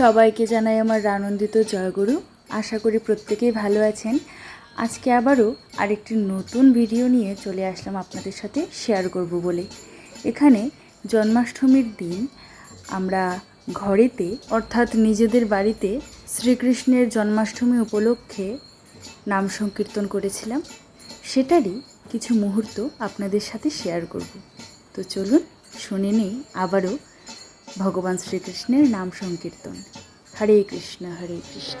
সবাইকে জানাই আমার আনন্দিত জয়গুরু। আশা করি প্রত্যেকেই ভালো আছেন। আজকে আবারও আরেকটি নতুন ভিডিও নিয়ে চলে আসলাম আপনাদের সাথে শেয়ার করব বলে। এখানে জন্মাষ্টমীর দিন আমরা ঘরেতে অর্থাৎ নিজেদের বাড়িতে শ্রীকৃষ্ণের জন্মাষ্টমী উপলক্ষে নাম সংকীর্তন করেছিলাম। সেটারই কিছু মুহূর্ত আপনাদের সাথে শেয়ার করব। তো চলুন, শুনে নিই, আবারও ভগবান শ্রীকৃষ্ণের নাম সংকীর্তন। হরে কৃষ্ণ হরে কৃষ্ণ।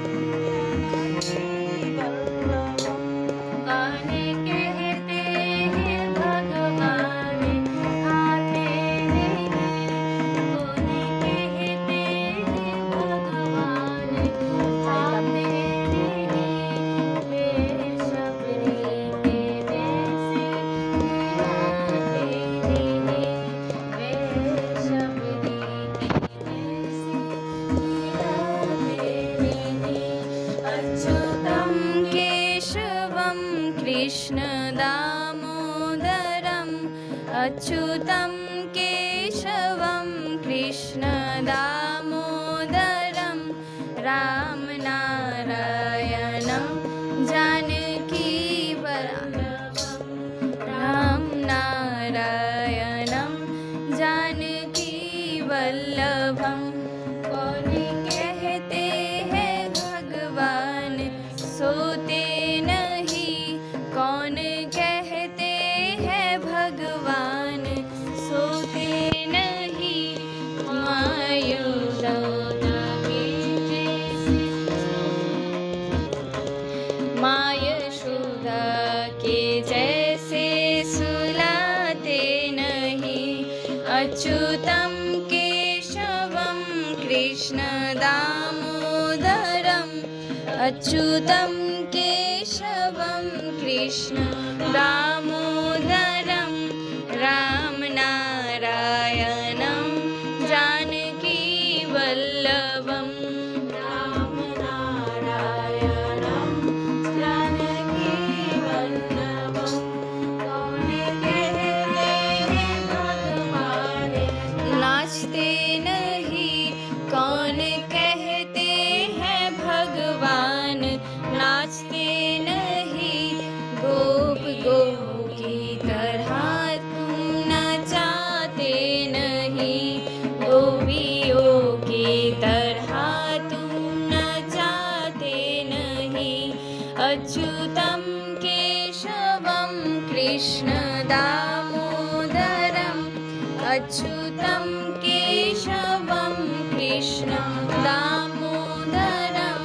कृष्णदामोदरम् अच्युतं केशवं कृष्णदामोदरं अच्युतं केशवं कृष्णदामोदरम् अच्युतं केशवं कृष्ण कृष्णदामोदरम् अच्युतं केशवं विष्ण दामोदरं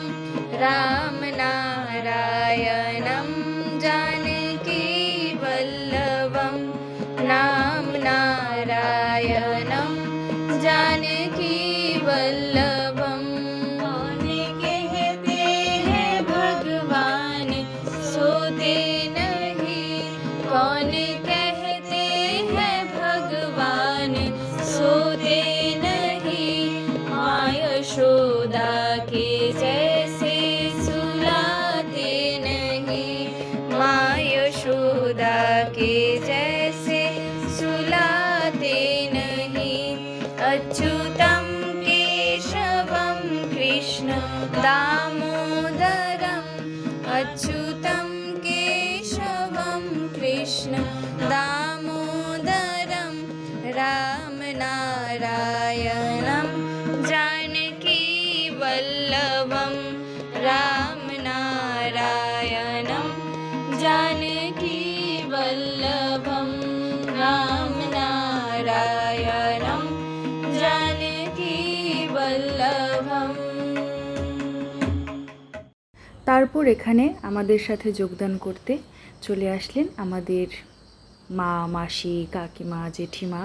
रामनारायण जैसे सुलाते नहीं। अच्युतं केशवं कृष्ण दामोदरम् अच्युतं केशवं कृष्ण दामोदरं। रामनारायणं जानकी वल्लभम् जानकीवल्लभम् তারপর এখানে আমাদের সাথে যোগদান করতে চলে আসলেন আমাদের মা মাসি কাকিমা জেঠিমা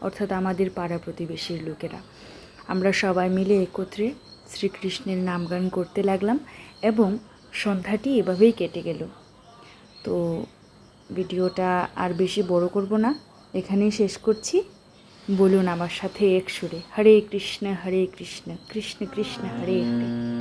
অর্থাৎ আমাদের পাড়া প্রতিবেশীর লোকেরা আমরা সবাই মিলে একত্রে শ্রীকৃষ্ণের নামগান করতে লাগলাম এবং সন্ধ্যাটি এভাবেই কেটে গেল তো ভিডিওটা আর বেশি বড় করব না এখানেই শেষ করছি বলুন আমার সাথে এক সুরে হরে কৃষ্ণ হরে কৃষ্ণ কৃষ্ণ কৃষ্ণ হরে হরে